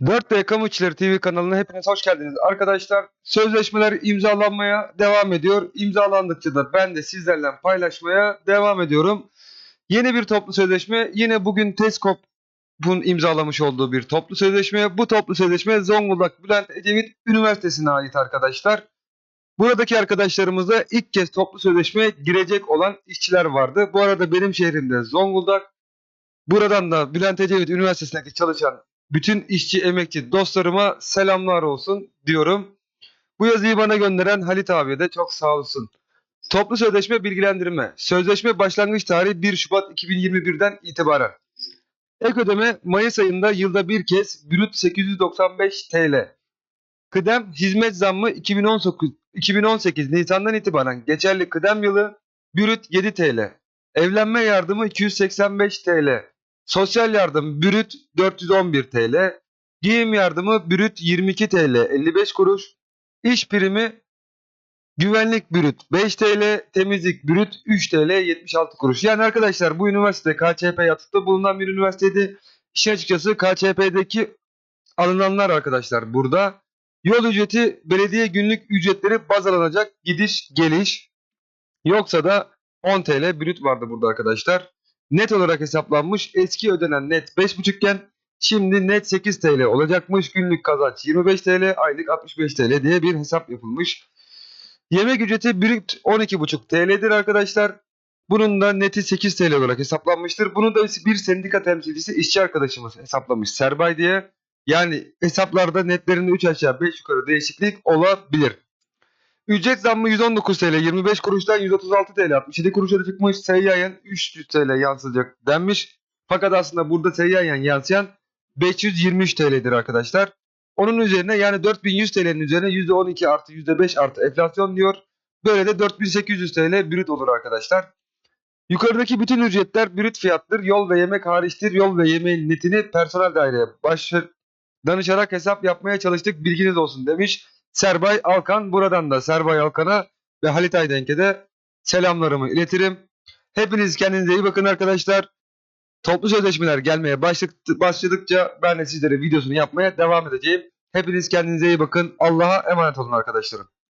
4D Kamu TV kanalına hepiniz hoş geldiniz. Arkadaşlar sözleşmeler imzalanmaya devam ediyor. İmzalandıkça da ben de sizlerle paylaşmaya devam ediyorum. Yeni bir toplu sözleşme yine bugün Teskop'un imzalamış olduğu bir toplu sözleşme. Bu toplu sözleşme Zonguldak Bülent Ecevit Üniversitesi'ne ait arkadaşlar. Buradaki arkadaşlarımızda ilk kez toplu sözleşmeye girecek olan işçiler vardı. Bu arada benim şehrimde Zonguldak. Buradan da Bülent Ecevit Üniversitesi'ndeki çalışan bütün işçi emekçi dostlarıma selamlar olsun diyorum. Bu yazıyı bana gönderen Halit abiye de çok sağ olsun. Toplu sözleşme bilgilendirme. Sözleşme başlangıç tarihi 1 Şubat 2021'den itibaren. Ek ödeme Mayıs ayında yılda bir kez brüt 895 TL. Kıdem hizmet zammı 2018, 2018 Nisan'dan itibaren geçerli kıdem yılı brüt 7 TL. Evlenme yardımı 285 TL. Sosyal yardım brüt 411 TL. Giyim yardımı brüt 22 TL 55 kuruş. İş primi güvenlik brüt 5 TL, temizlik brüt 3 TL 76 kuruş. Yani arkadaşlar bu üniversite KÇP yatıkta bulunan bir üniversiteydi. İşin açıkçası KÇP'deki alınanlar arkadaşlar burada. Yol ücreti belediye günlük ücretleri baz alınacak gidiş geliş. Yoksa da 10 TL brüt vardı burada arkadaşlar. Net olarak hesaplanmış. Eski ödenen net 5,5 iken şimdi net 8 TL olacakmış. Günlük kazanç 25 TL, aylık 65 TL diye bir hesap yapılmış. Yemek ücreti brüt 12,5 TL'dir arkadaşlar. Bunun da neti 8 TL olarak hesaplanmıştır. Bunu da bir sendika temsilcisi işçi arkadaşımız hesaplamış Serbay diye. Yani hesaplarda netlerinde 3 aşağı 5 yukarı değişiklik olabilir. Ücret zammı 119 TL 25 kuruştan 136 TL 67 kuruşa çıkmış. Seyyayen 300 TL yansıyacak denmiş. Fakat aslında burada seyyayen yansıyan 523 TL'dir arkadaşlar. Onun üzerine yani 4100 TL'nin üzerine %12 artı %5 artı enflasyon diyor. Böyle de 4800 TL brüt olur arkadaşlar. Yukarıdaki bütün ücretler brüt fiyattır. Yol ve yemek hariçtir. Yol ve yemeğin netini personel daireye baş danışarak hesap yapmaya çalıştık. Bilginiz olsun demiş. Serbay Alkan. Buradan da Serbay Alkan'a ve Halit Aydenk'e de selamlarımı iletirim. Hepiniz kendinize iyi bakın arkadaşlar. Toplu sözleşmeler gelmeye başladık- başladıkça ben de sizlere videosunu yapmaya devam edeceğim. Hepiniz kendinize iyi bakın. Allah'a emanet olun arkadaşlarım.